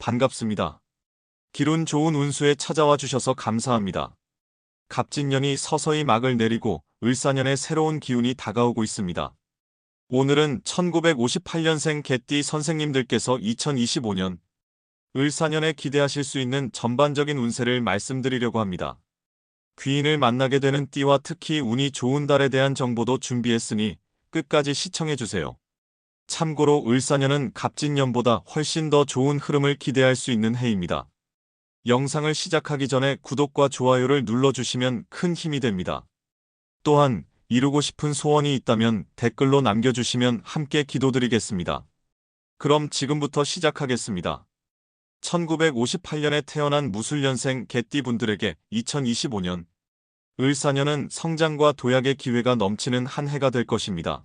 반갑습니다. 기운 좋은 운수에 찾아와 주셔서 감사합니다. 갑진년이 서서히 막을 내리고 을사년의 새로운 기운이 다가오고 있습니다. 오늘은 1958년생 개띠 선생님들께서 2025년 을사년에 기대하실 수 있는 전반적인 운세를 말씀드리려고 합니다. 귀인을 만나게 되는 띠와 특히 운이 좋은 달에 대한 정보도 준비했으니 끝까지 시청해주세요. 참고로 을사년은 갑진년보다 훨씬 더 좋은 흐름을 기대할 수 있는 해입니다. 영상을 시작하기 전에 구독과 좋아요를 눌러주시면 큰 힘이 됩니다. 또한 이루고 싶은 소원이 있다면 댓글로 남겨주시면 함께 기도드리겠습니다. 그럼 지금부터 시작하겠습니다. 1958년에 태어난 무술년생 개띠분들에게 2025년 을사년은 성장과 도약의 기회가 넘치는 한 해가 될 것입니다.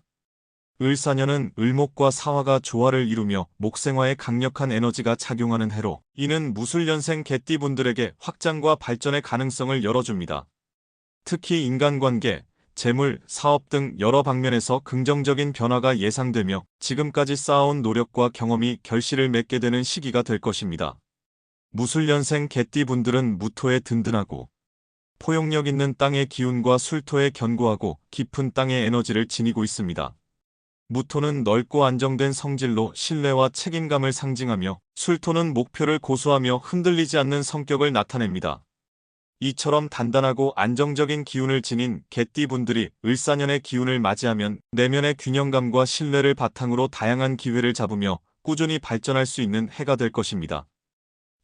을사년은 을목과 사화가 조화를 이루며 목생화에 강력한 에너지가 작용하는 해로 이는 무술년생 개띠분들에게 확장과 발전의 가능성을 열어줍니다. 특히 인간관계, 재물, 사업 등 여러 방면에서 긍정적인 변화가 예상되며 지금까지 쌓아온 노력과 경험이 결실을 맺게 되는 시기가 될 것입니다. 무술년생 개띠분들은 무토에 든든하고 포용력 있는 땅의 기운과 술토에 견고하고 깊은 땅의 에너지를 지니고 있습니다. 무토는 넓고 안정된 성질로 신뢰와 책임감을 상징하며 술토는 목표를 고수하며 흔들리지 않는 성격을 나타냅니다. 이처럼 단단하고 안정적인 기운을 지닌 개띠분들이 을사년의 기운을 맞이하면 내면의 균형감과 신뢰를 바탕으로 다양한 기회를 잡으며 꾸준히 발전할 수 있는 해가 될 것입니다.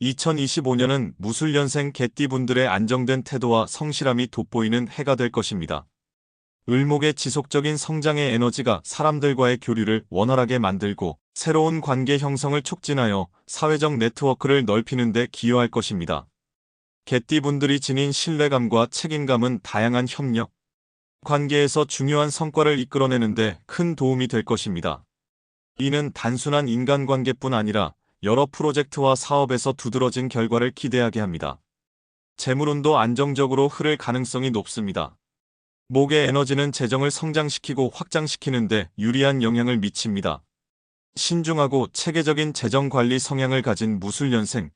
2025년은 무술년생 개띠분들의 안정된 태도와 성실함이 돋보이는 해가 될 것입니다. 을목의 지속적인 성장의 에너지가 사람들과의 교류를 원활하게 만들고 새로운 관계 형성을 촉진하여 사회적 네트워크를 넓히는 데 기여할 것입니다. 개띠분들이 지닌 신뢰감과 책임감은 다양한 협력, 관계에서 중요한 성과를 이끌어내는데 큰 도움이 될 것입니다. 이는 단순한 인간관계뿐 아니라 여러 프로젝트와 사업에서 두드러진 결과를 기대하게 합니다. 재물운도 안정적으로 흐를 가능성이 높습니다. 목의 에너지는 재정을 성장시키고 확장시키는데 유리한 영향을 미칩니다. 신중하고 체계적인 재정 관리 성향을 가진 무술년생,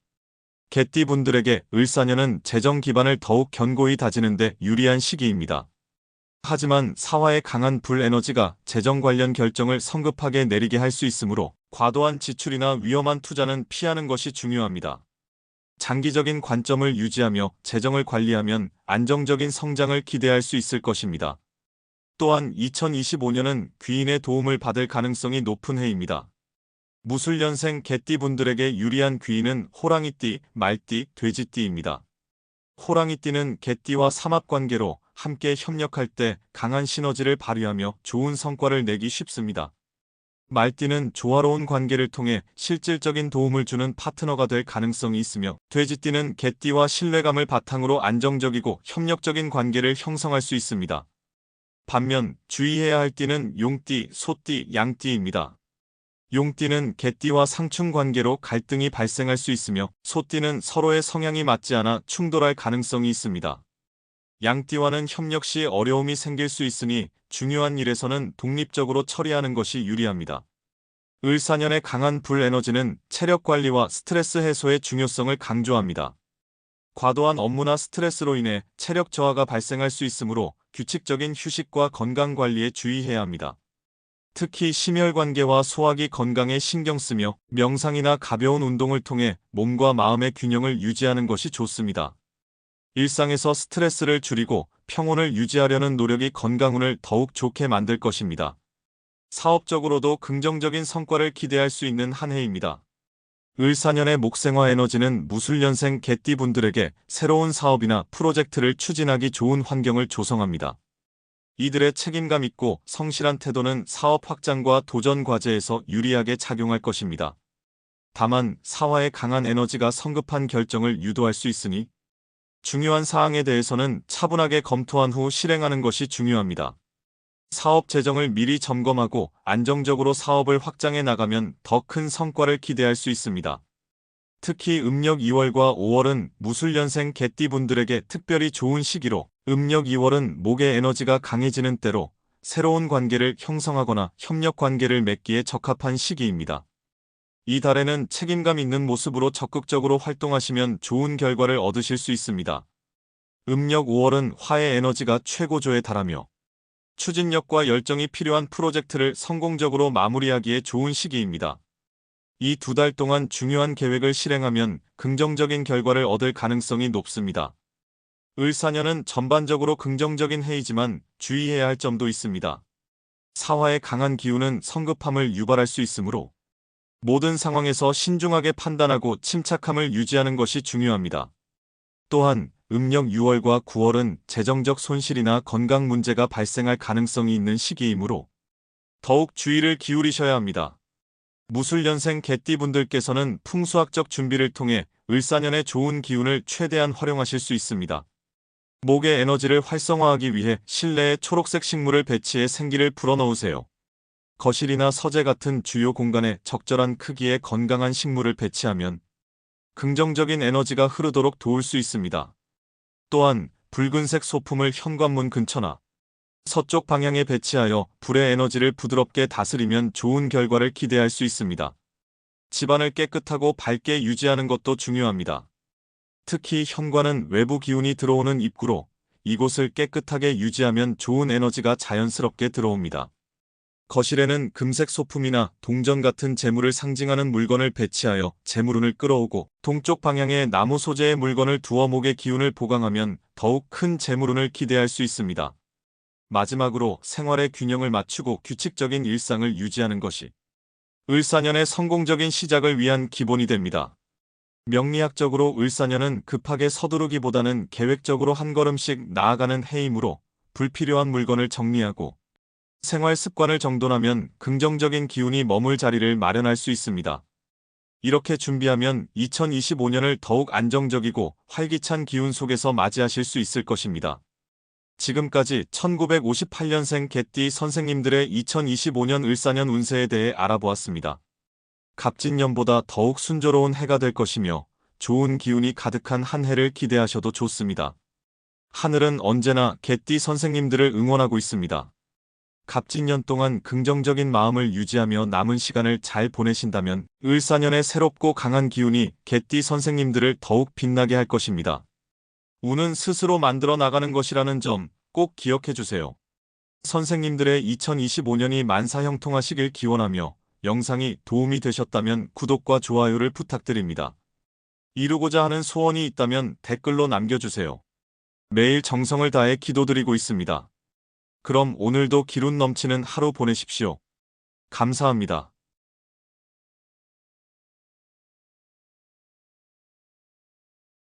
개띠분들에게 을사년은 재정 기반을 더욱 견고히 다지는데 유리한 시기입니다. 하지만 사화의 강한 불 에너지가 재정 관련 결정을 성급하게 내리게 할 수 있으므로 과도한 지출이나 위험한 투자는 피하는 것이 중요합니다. 장기적인 관점을 유지하며 재정을 관리하면 안정적인 성장을 기대할 수 있을 것입니다. 또한 2025년은 귀인의 도움을 받을 가능성이 높은 해입니다. 무술년생 개띠분들에게 유리한 귀인은 호랑이띠, 말띠, 돼지띠입니다. 호랑이띠는 개띠와 삼합관계로 함께 협력할 때 강한 시너지를 발휘하며 좋은 성과를 내기 쉽습니다. 말띠는 조화로운 관계를 통해 실질적인 도움을 주는 파트너가 될 가능성이 있으며 돼지띠는 개띠와 신뢰감을 바탕으로 안정적이고 협력적인 관계를 형성할 수 있습니다. 반면 주의해야 할 띠는 용띠, 소띠, 양띠입니다. 용띠는 개띠와 상충 관계로 갈등이 발생할 수 있으며 소띠는 서로의 성향이 맞지 않아 충돌할 가능성이 있습니다. 양띠와는 협력 시 어려움이 생길 수 있으니 중요한 일에서는 독립적으로 처리하는 것이 유리합니다. 을사년의 강한 불 에너지는 체력 관리와 스트레스 해소의 중요성을 강조합니다. 과도한 업무나 스트레스로 인해 체력 저하가 발생할 수 있으므로 규칙적인 휴식과 건강 관리에 주의해야 합니다. 특히 심혈관계와 소화기 건강에 신경 쓰며 명상이나 가벼운 운동을 통해 몸과 마음의 균형을 유지하는 것이 좋습니다. 일상에서 스트레스를 줄이고 평온을 유지하려는 노력이 건강운을 더욱 좋게 만들 것입니다. 사업적으로도 긍정적인 성과를 기대할 수 있는 한 해입니다. 을사년의 목생화 에너지는 무술년생 개띠분들에게 새로운 사업이나 프로젝트를 추진하기 좋은 환경을 조성합니다. 이들의 책임감 있고 성실한 태도는 사업 확장과 도전 과제에서 유리하게 작용할 것입니다. 다만 사화의 강한 에너지가 성급한 결정을 유도할 수 있으니 중요한 사항에 대해서는 차분하게 검토한 후 실행하는 것이 중요합니다. 사업 재정을 미리 점검하고 안정적으로 사업을 확장해 나가면 더 큰 성과를 기대할 수 있습니다. 특히 음력 2월과 5월은 무술년생 개띠분들에게 특별히 좋은 시기로 음력 2월은 목의 에너지가 강해지는 때로 새로운 관계를 형성하거나 협력 관계를 맺기에 적합한 시기입니다. 이 달에는 책임감 있는 모습으로 적극적으로 활동하시면 좋은 결과를 얻으실 수 있습니다. 음력 5월은 화의 에너지가 최고조에 달하며 추진력과 열정이 필요한 프로젝트를 성공적으로 마무리하기에 좋은 시기입니다. 이 두 달 동안 중요한 계획을 실행하면 긍정적인 결과를 얻을 가능성이 높습니다. 을사년은 전반적으로 긍정적인 해이지만 주의해야 할 점도 있습니다. 사화의 강한 기운은 성급함을 유발할 수 있으므로 모든 상황에서 신중하게 판단하고 침착함을 유지하는 것이 중요합니다. 또한 음력 6월과 9월은 재정적 손실이나 건강 문제가 발생할 가능성이 있는 시기이므로 더욱 주의를 기울이셔야 합니다. 무술년생 개띠분들께서는 풍수학적 준비를 통해 을사년의 좋은 기운을 최대한 활용하실 수 있습니다. 목의 에너지를 활성화하기 위해 실내에 초록색 식물을 배치해 생기를 불어넣으세요. 거실이나 서재 같은 주요 공간에 적절한 크기의 건강한 식물을 배치하면 긍정적인 에너지가 흐르도록 도울 수 있습니다. 또한 붉은색 소품을 현관문 근처나 서쪽 방향에 배치하여 불의 에너지를 부드럽게 다스리면 좋은 결과를 기대할 수 있습니다. 집안을 깨끗하고 밝게 유지하는 것도 중요합니다. 특히 현관은 외부 기운이 들어오는 입구로 이곳을 깨끗하게 유지하면 좋은 에너지가 자연스럽게 들어옵니다. 거실에는 금색 소품이나 동전 같은 재물을 상징하는 물건을 배치하여 재물운을 끌어오고 동쪽 방향에 나무 소재의 물건을 두어 목의 기운을 보강하면 더욱 큰 재물운을 기대할 수 있습니다. 마지막으로 생활의 균형을 맞추고 규칙적인 일상을 유지하는 것이 을사년의 성공적인 시작을 위한 기본이 됩니다. 명리학적으로 을사년은 급하게 서두르기보다는 계획적으로 한 걸음씩 나아가는 해이므로 불필요한 물건을 정리하고 생활 습관을 정돈하면 긍정적인 기운이 머물 자리를 마련할 수 있습니다. 이렇게 준비하면 2025년을 더욱 안정적이고 활기찬 기운 속에서 맞이하실 수 있을 것입니다. 지금까지 1958년생 개띠 선생님들의 2025년 을사년 운세에 대해 알아보았습니다. 갑진년보다 더욱 순조로운 해가 될 것이며 좋은 기운이 가득한 한 해를 기대하셔도 좋습니다. 하늘은 언제나 개띠 선생님들을 응원하고 있습니다. 갑진년 동안 긍정적인 마음을 유지하며 남은 시간을 잘 보내신다면 을사년의 새롭고 강한 기운이 개띠 선생님들을 더욱 빛나게 할 것입니다. 운은 스스로 만들어 나가는 것이라는 점 꼭 기억해 주세요. 선생님들의 2025년이 만사형통하시길 기원하며 영상이 도움이 되셨다면 구독과 좋아요를 부탁드립니다. 이루고자 하는 소원이 있다면 댓글로 남겨주세요. 매일 정성을 다해 기도드리고 있습니다. 그럼 오늘도 기운 넘치는 하루 보내십시오. 감사합니다.